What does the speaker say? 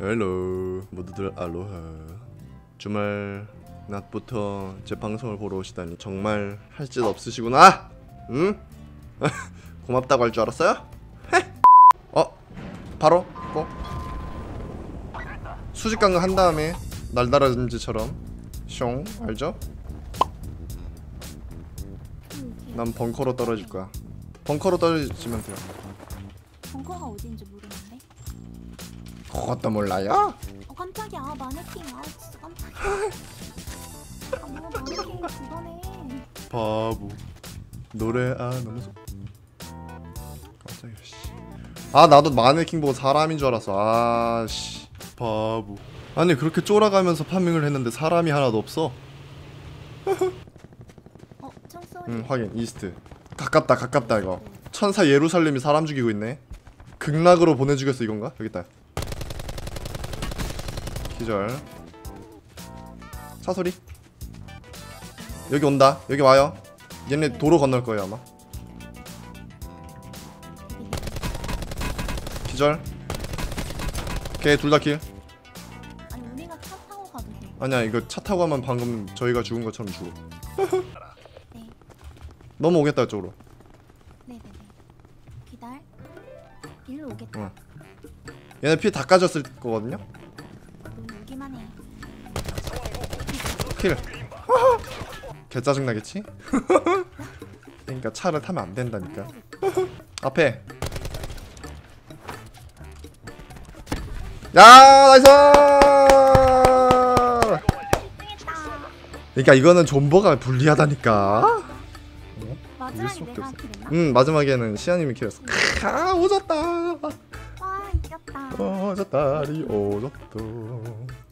헬로 모두들 알로하 주말 낮부터 제 방송을 보러 오시다니 정말 할 짓 없으시구나 응? 고맙다고 할 줄 알았어요? 헤? 어? 바로? 고? 수직 강강 한 다음에 날다람쥐처럼 숑 알죠? 난 벙커로 떨어질 거야 벙커로 떨어지면 돼요 벙커가 어디인지 모르는데. 그것도 몰라요? 어 깜짝이야. 마네킹 아 진짜 깜짝이야. 아 뭐가 마네킹 그거네. 바보. 노래 아 너무 좋 깜짝이야 씨 아 나도 마네킹 보고 사람인 줄 알았어. 아씨. 바보. 아니 그렇게 쫄아가면서 파밍을 했는데 사람이 하나도 없어? 어 총소리. 응 확인. 이스트. 가깝다 가깝다 이거. 천사 예루살렘이 사람 죽이고 있네. 극락으로 보내 죽였어 이건가? 여기 있다 기절 사소리 여기 온다 여기 와요 얘네 도로 건널 거예요 아마 기절 걔 둘 다킬 아니 우리가 차 타고 가도 돼. 아니야 이거 차 타고 가면 방금 저희가 죽은 것처럼 죽어 네. 넘어오겠다 이쪽으로 네네네. 기다려. 일로 오겠다. 어. 얘네 피 다 까졌을 거거든요 너 오기만 해. 킬. 개 짜증 나겠지? 그러니까 차를 타면 안 된다니까. 앞에. 야 나이스. 그러니까 이거는 존버가 불리하다니까. 이길 마지막에 내가 없어. 그랬나? 음 마지막에는 시아님이 킬했어. 아 오졌다. 와 이겼다. 오졌다리 오졌다.